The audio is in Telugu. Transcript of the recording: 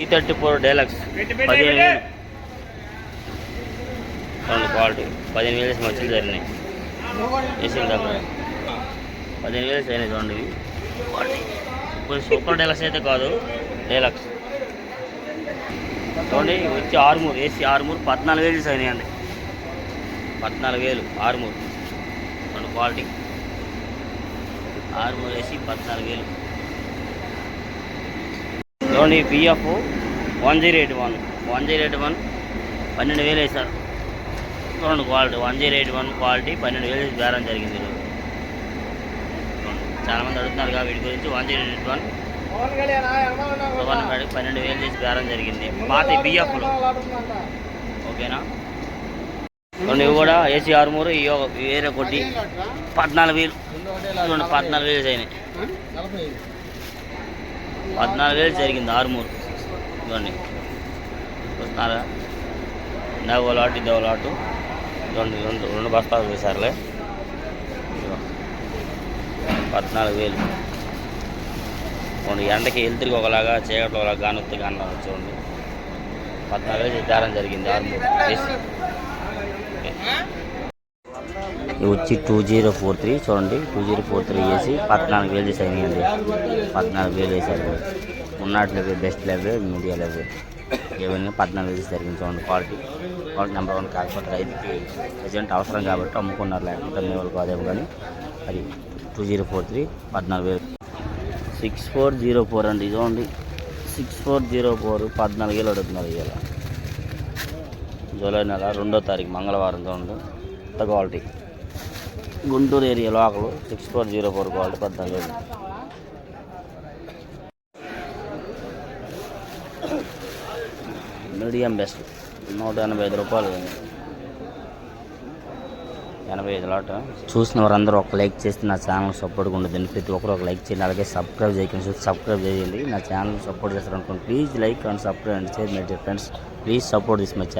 ఈ థర్టీ ఫోర్ డైలక్స్ పదిహేను వేలు. చూడండి క్వాలిటీ పదిహేను వేలు వేసి మచ్చలు జరిగినాయి ఏసీలు దగ్గర పదిహేను వేలు అయినాయి చూడండి ఇవి క్వాలిటీ ఇప్పుడు సూపర్ డైలక్స్ అయితే కాదు డైలక్స్ చూడండి వచ్చి ఆరుమూరు ఏసీ ఆరుమూరు పద్నాలుగు వేలు వేసి అయినాయండి పద్నాలుగు వేలు ఆరుమూరు. చూడండి క్వాలిటీ ఆరుమూరు వేసి పద్నాలుగు వేలు. చూడండి PF one zero eight one. One zero eight one పన్నెండు వేలు వేశారు. చూడండి quality. One zero eight one quality పన్నెండు వేలు వేసి బేరం జరిగింది ఈరోజు. అడుగుతున్నారు కాబట్టి వీటి గురించి. One zero eight one. పన్నెండు వేలు చేసి బేరం జరిగింది. పాత బిఎఫ్లో ఓకేనా? రెండు ఇవి కూడా ఏసీ ఆరుమూరు ఈ ఒక వేరే కొట్టి పద్నాలుగు వేలు. పద్నాలుగు వేలు అయినాయి పద్నాలుగు వేలు జరిగింది ఆరుమూరు. చూడండి చూస్తున్నారా? ఇందాక లాటు ఇదో లాటు. రెండు రెండు రెండు బస్తాలు వేశారులే పద్నాలుగు వేలు. చూడండి ఎండకి ఎలుతురికి ఒకలాగా చీకట్లో ఒకలాగా గానొత్తి గాన చూడండి. పద్నాలుగు వేలు దారం జరిగింది ఆరుమూరు. వేసి ఇవి వచ్చి టూ జీరో ఫోర్ త్రీ చూడండి. టూ జీరో ఫోర్ త్రీ వేసి పద్నాలుగు వేలు చేసి అయినాయండి పద్నాలుగు వేలు వేసారు ఉన్నట్లు బెస్ట్ లెవే మీడియా లెవే ఏమైనా పద్నాలుగు వేలు జరిగింది చూడండి క్వాలిటీ. క్వాలిటీ నెంబర్ వన్ కాకపోతే రైతుకి ప్రజెంట్ అవసరం కాబట్టి అమ్ముకున్నారు లేకపోతే మీ వాళ్ళు కాదేమో కానీ అది టూ జీరో ఫోర్ త్రీ పద్నాలుగు వేలు. సిక్స్ ఫోర్ జీరో ఫోర్ అండి చూడండి సిక్స్ ఫోర్ జీరో ఫోర్ పద్నాలుగు వేలు అడుగుతున్నారు ఇవాళ. జూలై నెల రెండో తారీఖు మంగళవారం చూడండి. కొత్త quality. Guntur area local six four zero four quality పద్నాలుగు. Medium best. నూట ఎనభై ఐదు రూపాయలు. ఎనభై ఐదు లాట. చూసిన వారందరూ ఒక లైక్ చేస్తే నా ఛానల్ సపోర్ట్గా ఉండదండి ప్రతి ఒక్కరు ఒక లైక్ చేయండి. అలాగే సబ్స్క్రైబ్ చేయకుండా. చూసి సబ్స్క్రైబ్ చేయండి. నా channel support చేస్తారనుకోండి please like and subscribe and share my friends. Please support this my channel.